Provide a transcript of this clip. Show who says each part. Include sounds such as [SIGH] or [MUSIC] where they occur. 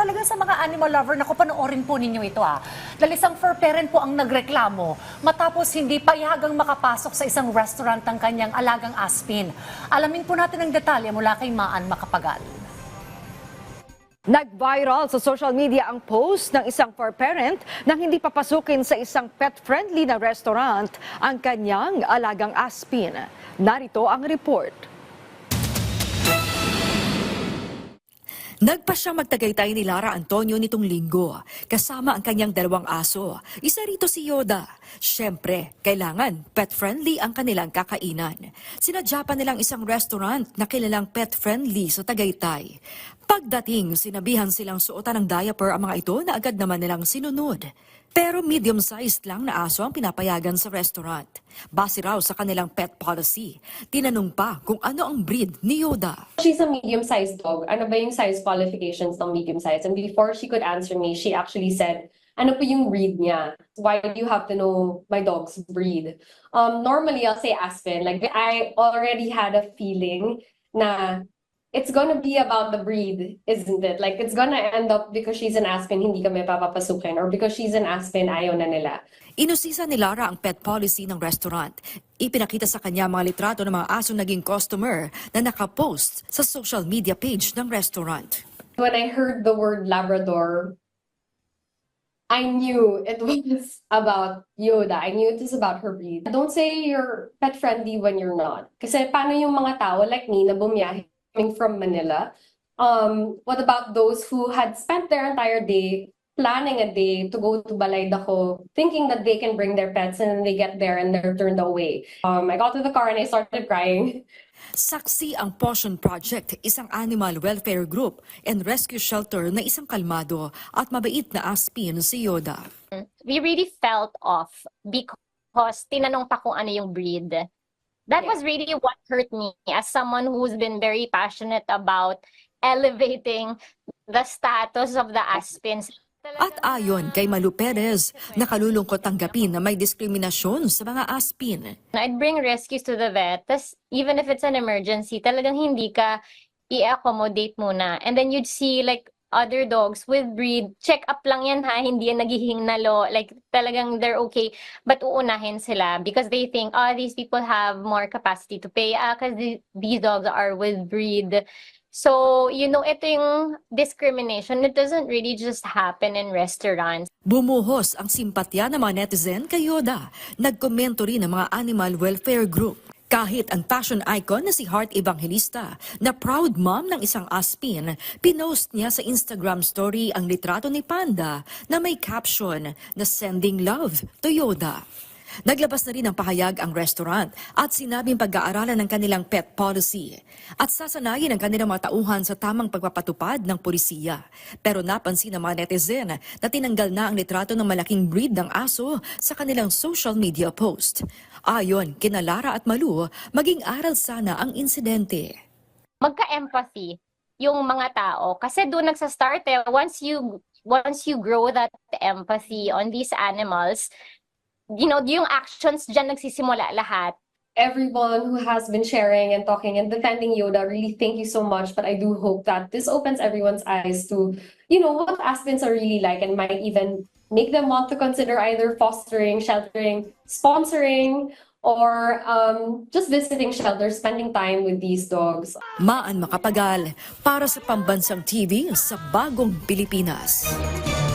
Speaker 1: talaga sa mga animal lover, naku, panoorin po ninyo ito ah. Dahil isang fur parent po ang nagreklamo matapos hindi payagang makapasok sa isang restaurant ang kanyang alagang aspin. Alamin po natin ang detalye mula kay Maan Makapagal.
Speaker 2: Nag-viral sa social media ang post ng isang fur parent nang hindi papasukin sa isang pet-friendly na restaurant ang kanyang alagang aspin. Narito ang report.
Speaker 3: Nagpa siya magtagaytay ni Lara Antonio nitong linggo, kasama ang kanyang dalawang aso. Isa rito si Yoda. Siyempre, kailangan pet-friendly ang kanilang kakainan. Sinadya pa nilang isang restaurant na kilalang pet-friendly sa Tagaytay. Pagdating, sinabihan silang suotan ng diaper ang mga ito na agad naman nilang sinunod. Pero medium-sized lang na aso ang pinapayagan sa restaurant. Base raw sa kanilang pet policy. Tinanong pa kung ano ang breed ni Yoda.
Speaker 4: She's a medium-sized dog. Ano ba yung size qualifications ng medium-sized? And before she could answer me, she actually said, ano po yung breed niya? Why do you have to know my dog's breed? Um, normally, I'll say Aspen. Like, I already had a feeling na it's gonna be about the breed, isn't it? Like, it's gonna end up because she's an Aspen, hindi kami papapasukin. Or because she's an Aspen, ayaw na nila.
Speaker 3: Inusisa ni Lara ang pet policy ng restaurant. Ipinakita sa kanya mga litrato ng mga asong naging customer na nakapost sa social media page ng restaurant.
Speaker 4: when I heard the word Labrador, I knew it [LAUGHS] was about Yoda. I knew it was about her breed. Don't say you're pet friendly when you're not. Kasi paano yung mga tao like me na bumiyahe coming from Manila? Um, what about those who had spent their entire day planning a day to go to Balaydaco, thinking that they can bring their pets and then they get there and they're turned away. Um, I got to the car and I started crying.
Speaker 3: Saksi ang Potion Project, isang animal welfare group and rescue shelter na isang kalmado at mabait na aspin si Yoda.
Speaker 5: we really felt off because tinanong pa kung ano yung breed. That
Speaker 4: Yeah.
Speaker 5: was really what hurt me as someone who's been very passionate about elevating the status of the aspens.
Speaker 3: At ayon kay Malu Perez, nakalulungkot tanggapin na may diskriminasyon sa mga aspin.
Speaker 5: I'd bring rescues to the vet, tas even if it's an emergency, talagang hindi ka i-accommodate muna. And then you'd see like other dogs with breed, check up lang yan ha, hindi yan nagihing nalo, like talagang they're okay, but uunahin sila because they think, oh, these people have more capacity to pay, ah, because these dogs are with breed. So, you know, ito yung discrimination, it doesn't really just happen in restaurants.
Speaker 3: Bumuhos ang simpatya ng mga netizen kay Yoda. Nagkomento rin ang mga animal welfare group. Kahit ang fashion icon na si Heart Evangelista, na proud mom ng isang aspin, pinost niya sa Instagram story ang litrato ni Panda na may caption na sending love to Yoda. Naglabas na rin ng pahayag ang restaurant at sinabing pag-aaralan ng kanilang pet policy at sasanayin ang kanilang mga tauhan sa tamang pagpapatupad ng polisiya. Pero napansin ng mga netizen na tinanggal na ang litrato ng malaking breed ng aso sa kanilang social media post. Ayon, kina Lara at Malu, maging aral sana ang insidente.
Speaker 5: magka-empathy yung mga tao kasi doon nagsa-start eh once you once you grow that empathy on these animals you know yung actions diyan nagsisimula lahat
Speaker 4: everyone who has been sharing and talking and defending Yoda, really thank you so much. But I do hope that this opens everyone's eyes to, you know, what Aspens are really like and might even make them want to consider either fostering, sheltering, sponsoring, or um, just visiting shelters, spending time with these dogs.
Speaker 3: Maan Makapagal para sa Pambansang TV sa Bagong Pilipinas.